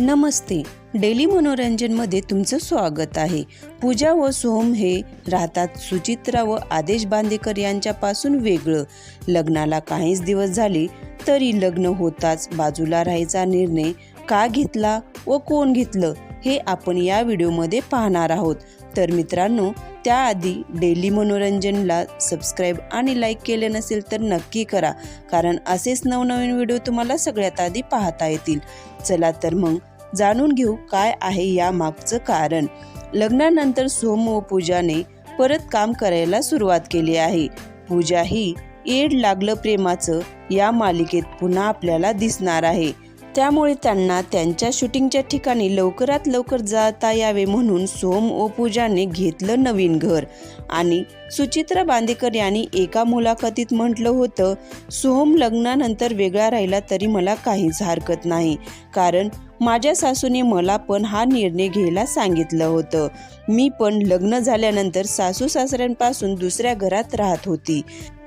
नमस्ते. Daily मनोरंजनमध्ये तुमचं स्वागत आहे. पूजा व सोहम हे राहतात सुचित्रा व आदेश बांदेकर यांच्यापासून वेगळं. लग्नाला काहीच दिवस झाले तरी लग्न होताच बाजूला राहायचा निर्णय का घेतला व कोण घेतलं हे आपण या व्हिडिओमध्ये पाहणार आहोत. तर मित्रांनो त्याआधी डेली मनोरंजनला सबस्क्राईब आणि लाईक केले नसेल तर नक्की करा कारण असेच नवनवीन व्हिडिओ तुम्हाला सगळ्यात आधी पाहता येतील. चला तर मग जाणून घेऊ काय आहे या मागचं कारण. लग्नानंतर सोम व पूजाने परत काम करायला सुरुवात केली आहे. पूजा ही येड लागलं प्रेमाचं या मालिकेत पुन्हा आपल्याला दिसणार आहे. त्यामुळे त्यांना त्यांच्या शूटिंगच्या ठिकाणी लवकरात लवकर जाता यावे म्हणून सोम ओ पूजाने घेतलं नवीन घर. आणि सुचित्रा बांदेकर यांनी एका मुलाखतीत म्हटलं होतं सोहम लग्नानंतर वेगळा राहिला तरी मला काहीच हरकत नाही. कारण माझ्या सासूने मला पण हा निर्णय घ्यायला सांगितलं होतं. मी पण लग्न झाल्यानंतर सासू सासऱ्यांपासून दुसऱ्या घरात राहत होती.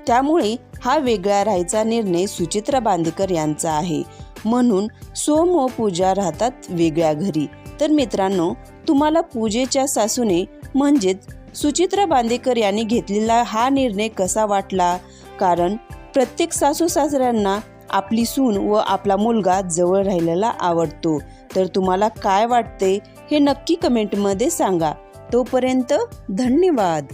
त्यामुळे हा वेगळा राहायचा निर्णय सुचित्रा बांदेकर यांचा आहे. म्हणून सोम व पूजा राहतात वेगळ्या घरी. तर मित्रांनो तुम्हाला पूजेच्या सासूने म्हणजेच सुचित्रा बांदेकर यांनी घेतलेला हा निर्णय कसा वाटला? कारण प्रत्येक सासू सासऱ्यांना आपली सून व आपला मुलगा जवळ राहिलेला आवडतो. तर तुम्हाला काय वाटते हे नक्की कमेंटमध्ये सांगा. तोपर्यंत धन्यवाद.